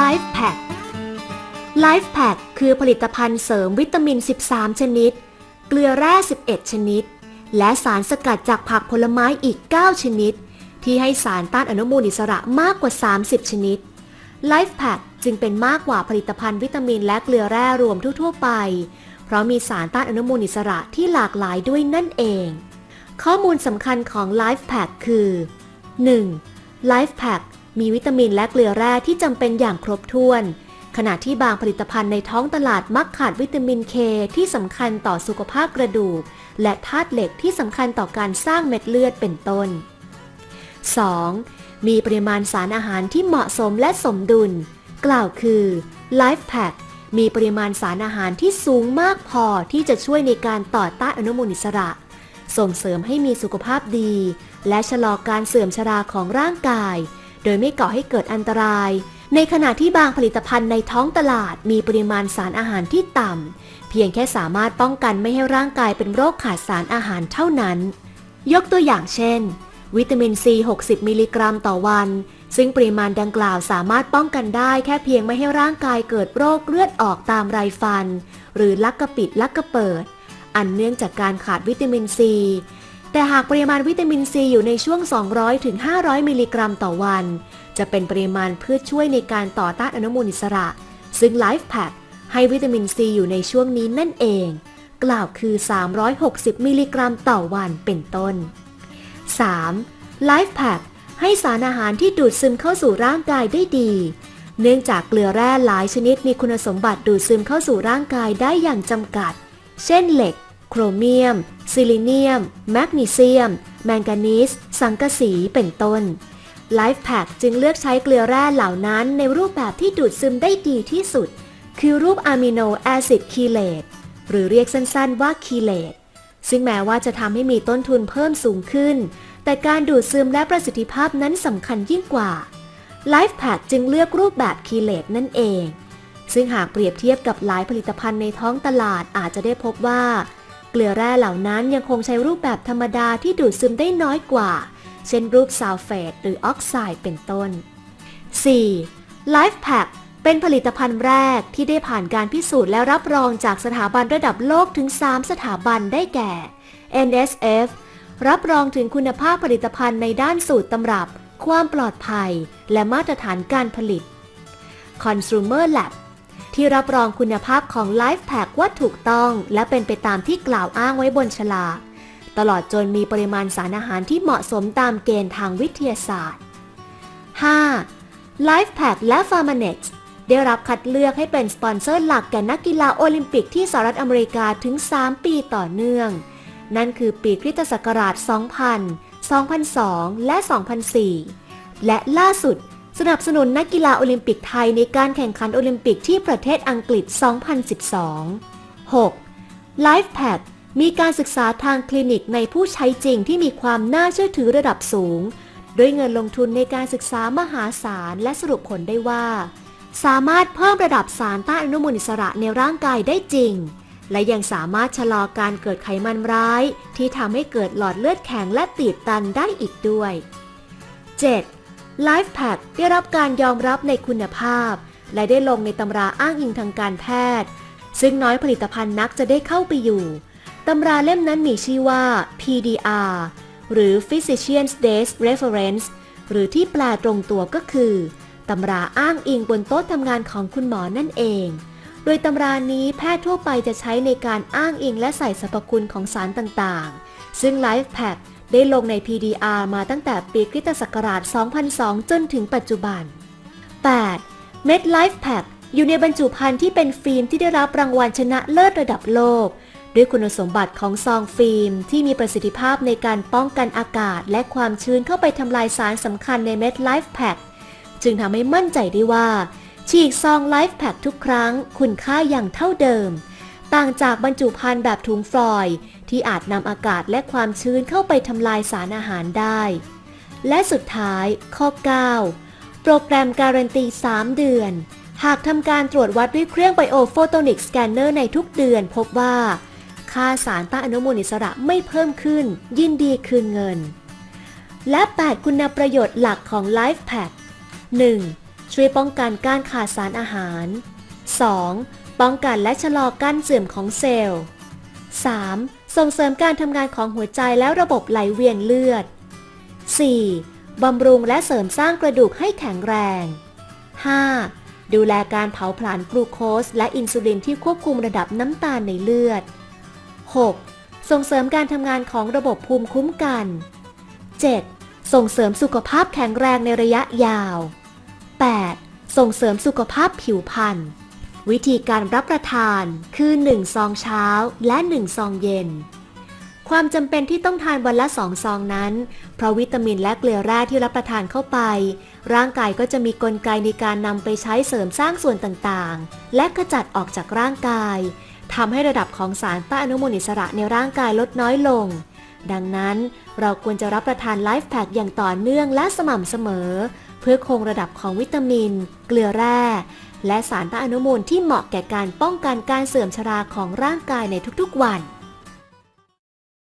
Life Pack Life Pack คือผลิตภัณฑ์เสริมวิตามิน 13 ชนิด เกลือแร่ 11 ชนิด และสารสกัดจากผักผลไม้อีก 9 ชนิด ที่ให้สารต้านอนุมูลอิสระมากกว่า 30 ชนิด Life Pack จึงเป็นมากกว่าผลิตภัณฑ์วิตามินและเกลือแร่รวมทั่ว ๆ ไป เพราะมีสารต้านอนุมูลอิสระที่หลากหลายด้วยนั่นเอง ข้อมูลสำคัญของ Life Pack คือ 1. Life Pack มีวิตามินและเกลือแร่ที่จำเป็นอย่างครบถ้วน ขณะที่บางผลิตภัณฑ์ในท้องตลาดมักขาดวิตามินเคที่สำคัญต่อสุขภาพกระดูก และธาตุเหล็กที่สำคัญต่อการสร้างเม็ดเลือดเป็นต้น 2. มีปริมาณสารอาหารที่เหมาะสมและสมดุล กล่าวคือ Life Pack มีปริมาณสารอาหารที่สูงมากพอที่จะช่วยในการต่อต้านอนุมูลอิสระ ส่งเสริมให้มีสุขภาพดี และชะลอการเสื่อมชราของร่างกาย โดยไม่ก่อให้เกิดอันตราย ในขณะที่บางผลิตภัณฑ์ในท้องตลาดมีปริมาณสารอาหารที่ต่ำ เพียงแค่สามารถป้องกันไม่ให้ร่างกายเป็นโรคขาดสารอาหารเท่านั้น ยกตัวอย่างเช่น วิตามินซี 60 มิลลิกรัมต่อวัน ซึ่งปริมาณดังกล่าวสามารถป้องกันได้แค่เพียงไม่ให้ร่างกายเกิดโรคเลือดออกตามไรฟัน หรือลักกระปิดลักกระเปิด อันเนื่องจากการขาดวิตามินซี แต่หากปริมาณวิตามินซีอยู่ในช่วง 200ถึง500มิลลิกรัมต่อวัน จะเป็นปริมาณเพื่อช่วยในการต่อต้านอนุมูลอิสระ ซึ่ง Life Pack ให้วิตามินซีอยู่ในช่วงนี้นั่นเอง กล่าวคือ 360 มิลลิกรัมต่อวันเป็นต้น 3. Life Pack ให้สารอาหารที่ดูดซึมเข้าสู่ร่างกายได้ดี เนื่องจากเกลือแร่หลายชนิดมีคุณสมบัติดูดซึมเข้าสู่ร่างกายได้อย่างจำกัด เช่นเหล็ก โครเมียม ซิลิเนียม แมกนีเซียม แมงกานีส สังกะสี เป็นต้น Life p a c จึงเลือกใช้เกลือแร่เหล่านั้นในรูปแบบที่ดูดซึมได้ดีที่สุด คือรูปอะมิโนแอซิดคีเลตหรือเรียกสั้นๆว่าคีเลตซึ่งแม้ว่าจะทำให้มีต้นทุนเพิ่มสูงขึ้น แต่การดูดซึมและประสิทธิภาพนั้นสำคัญยิ่งกว่า Life p a c จึงเลือกรูปแบบคีเลตนั่นเอง ซึ่งหากเปรียบเทียบกับหลายผลิตภัณฑ์ในท้องตลาดอาจจะได้พบว่า เกลือแร่เหล่านั้นยังคงใช้รูปแบบธรรมดาที่ดูดซึมได้น้อยกว่า เช่นรูปซัลเฟตหรือออกไซด์เป็นต้น 4. Life Pack เป็นผลิตภัณฑ์แรกที่ได้ผ่านการพิสูจน์และรับรองจากสถาบันระดับโลกถึง 3 สถาบันได้แก่ NSF รับรองถึงคุณภาพผลิตภัณฑ์ในด้านสูตรตำรับ ความปลอดภัย และมาตรฐานการผลิต Consumer Lab ที่รับรองคุณภาพของ Life Pack ว่าถูกต้อง และเป็นไปตามที่กล่าวอ้างไว้บนฉลากตลอดจนมีปริมาณสารอาหารที่เหมาะสมตามเกณฑ์ทางวิทยาศาสตร์ 5. Life Pack และ p h a r m a n e x ได้รับคัดเลือกให้เป็นสปอนเซอร์หลักแก่นักกีฬาโอลิมปิกที่สหรัฐอเมริกาถึง 3 ปีต่อเนื่อง นั่นคือปีคริสตศักราช 2000 2002 และ 2004 และล่าสุด สนับสนุนนักกีฬาโอลิมปิกไทยในการแข่งขันโอลิมปิกที่ประเทศอังกฤษ 2012 6. l i f e p a c มีการศึกษาทางคลินิกในผู้ใช้จริงที่มีความน่าเชื่อถือระดับสูง ด้วยเงินลงทุนในการศึกษามหาศาลและสรุปผลได้ว่า สามารถเพิ่มระดับสารต้านอนุมูลอิสระในร่างกายได้จริง และยังสามารถชะลอการเกิดไขมันร้าย ที่ทำให้เกิดหลอดเลือดแข็งและตีบตันได้อีกด้วย 7. Life p a c ได้รับการยอมรับในคุณภาพ และได้ลงในตำราอ้างอิงทางการแพทย์ ซึ่งน้อยผลิตภัณฑ์นักจะได้เข้าไปอยู่ตำราเล่มนั้นมีชื่อว่า PDR หรือ Physician's Desk Reference หรือที่แปลตรงตัวก็คือตำราอ้างอิงบนโต๊ะทำงานของคุณหมอนั่นเอง โดยตำรานี้แพทย์ทั่วไปจะใช้ในการอ้างอิงและใส่สรรพคุณของสารต่างๆ ซึ่ง Life p a c ได้ลงใน PDR มาตั้งแต่ปีคริสตศักราช 2002 จนถึงปัจจุบัน 8. Med Life Pack อยู่ในบรรจุภัณฑ์ที่เป็นฟิล์มที่ได้รับรางวัลชนะเลิศระดับโลก ด้วยคุณสมบัติของซองฟิล์ม ที่มีประสิทธิภาพในการป้องกันอากาศ และความชื้นเข้าไปทำลายสารสำคัญในเม็ด Life Pack จึงทำให้มั่นใจได้ว่า ฉีกซอง Life Pack ทุกครั้ง คุณค่าอย่างเท่าเดิม ต่างจากบรรจุภัณฑ์แบบถุงฟอยล์ที่อาจนำอากาศและความชื้นเข้าไปทำลายสารอาหารได้ และสุดท้าย ข้อ 9 โปรแกรมการันตี 3 เดือน หากทำการตรวจวัดด้วยเครื่องไบโอโฟโตนิกสแกนเนอร์ในทุกเดือนพบว่า ค่าสารต้านอนุมูลอิสระไม่เพิ่มขึ้น ยินดีคืนเงิน และ 8 คุณประโยชน์หลักของ Life p a c 1. ช่วยป้องกันการขาดสารอาหาร 2. ป้องกันและชะลอการเสื่อมของเซลล์ 3. ส่งเสริมการทำงานของหัวใจและระบบไหลเวียนเลือด 4. บำรุงและเสริมสร้างกระดูกให้แข็งแรง 5. ดูแลการเผาผลาญกลูโคสและอินซูลินที่ควบคุมระดับน้ำตาลในเลือด 6. ส่งเสริมการทำงานของระบบภูมิคุ้มกัน 7. ส่งเสริมสุขภาพแข็งแรงในระยะยาว 8. ส่งเสริมสุขภาพผิวพรรณ วิธีการรับประทานคือ 1 ซองเช้าและ 1 ซองเย็น ความจำเป็นที่ต้องทานวันละสองซองนั้น เพราะวิตามินและเกลือแร่ที่รับประทานเข้าไป ร่างกายก็จะมีกลไกในการนำไปใช้เสริมสร้างส่วนต่างๆ และขจัดออกจากร่างกายทำให้ระดับของสารต้านอนุมูลอิสระในร่างกายลดน้อยลง ดังนั้นเราควรจะรับประทานไลฟ์แพคอย่างต่อเนื่องและสม่ำเสมอ เพื่อคงระดับของวิตามิน เกลือแร่ และสารต้านอนุมูลที่เหมาะแก่การป้องกันการเสื่อมชราของร่างกายในทุกๆวัน